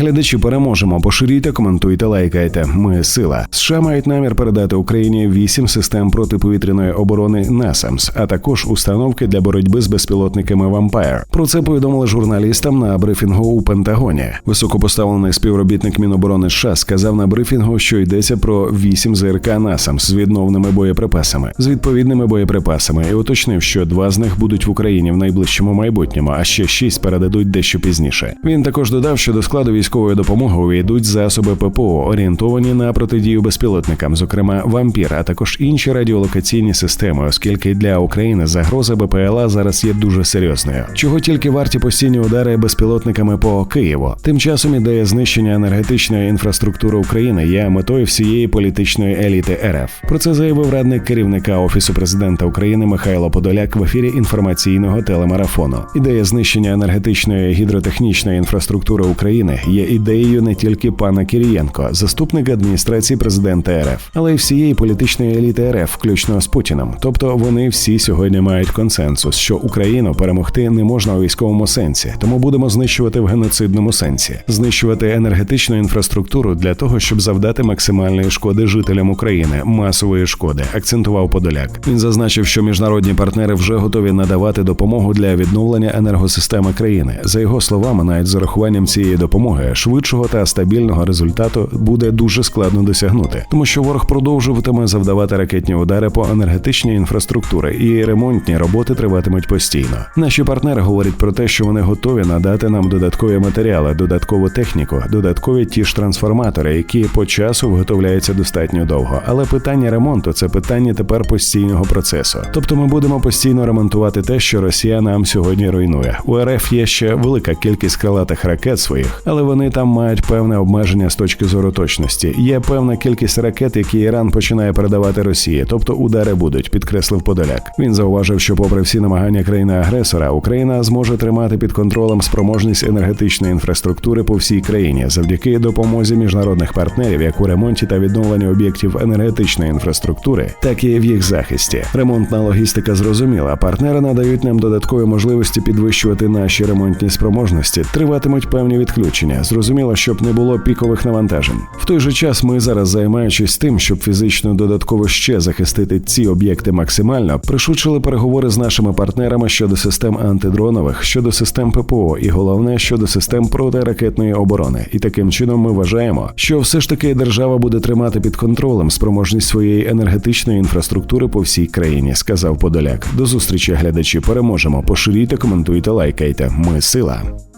Глядачі переможемо. Поширюйте, коментуйте, лайкайте. Ми сила. США мають намір передати Україні вісім систем протиповітряної оборони НАСАМС, а також установки для боротьби з безпілотниками Вампайр. Про це повідомили журналістам на брифінгу у Пентагоні. Високопоставлений співробітник Міноборони США сказав на брифінгу, що йдеться про вісім ЗРК НАСАМС з відновними боєприпасами, з відповідними боєприпасами, і уточнив, що два з них будуть в Україні в найближчому майбутньому, а ще шість передадуть дещо пізніше. Він також додав, що до складу військової допомоги увійдуть засоби ППО, орієнтовані на протидію безпілотникам, зокрема вампір, а також інші радіолокаційні системи, оскільки для України загроза БПЛА зараз є дуже серйозною. Чого тільки варті постійні удари безпілотниками по Києву. Тим часом ідея знищення енергетичної інфраструктури України є метою всієї політичної еліти РФ. Про це заявив радник керівника офісу президента України Михайло Подоляк в ефірі інформаційного телемарафону. Ідея знищення енергетичної гідротехнічної інфраструктури України є ідеєю не тільки пана Кірієнко, заступника адміністрації президента РФ, але й всієї політичної еліти РФ, включно з Путіним. Тобто вони всі сьогодні мають консенсус, що Україну перемогти не можна у військовому сенсі, тому будемо знищувати в геноцидному сенсі, знищувати енергетичну інфраструктуру для того, щоб завдати максимальної шкоди жителям України, масової шкоди, акцентував Подоляк. Він зазначив, що міжнародні партнери вже готові надавати допомогу для відновлення енергосистеми країни. За його словами, навіть з урахуванням цієї допомоги швидшого та стабільного результату буде дуже складно досягнути, тому що ворог продовжуватиме завдавати ракетні удари по енергетичній інфраструктури, і ремонтні роботи триватимуть постійно. Наші партнери говорять про те, що вони готові надати нам додаткові матеріали, додаткову техніку, додаткові ті ж трансформатори, які по часу виготовляються достатньо довго. Але питання ремонту це питання тепер постійного процесу. Тобто ми будемо постійно ремонтувати те, що Росія нам сьогодні руйнує. У РФ є ще велика кількість крилатих ракет своїх, але вони там мають певне обмеження з точки зору точності. Є певна кількість ракет, які Іран починає передавати Росії, тобто удари будуть, підкреслив Подоляк. Він зауважив, що, попри всі намагання країни-агресора, Україна зможе тримати під контролем спроможність енергетичної інфраструктури по всій країні завдяки допомозі міжнародних партнерів, як у ремонті та відновленні об'єктів енергетичної інфраструктури, так і в їх захисті. Ремонтна логістика зрозуміла. Партнери надають нам додаткові можливості підвищувати наші ремонтні спроможності. Триватимуть певні відключення. Зрозуміло, щоб не було пікових навантажень. В той же час ми зараз займаючись тим, щоб фізично додатково ще захистити ці об'єкти максимально, пришучили переговори з нашими партнерами щодо систем антидронових, щодо систем ППО, і головне щодо систем протиракетної оборони. І таким чином ми вважаємо, що все ж таки держава буде тримати під контролем спроможність своєї енергетичної інфраструктури по всій країні, сказав Подоляк. До зустрічі, глядачі. Переможемо. Поширюйте, коментуйте, лайкайте. Ми сила.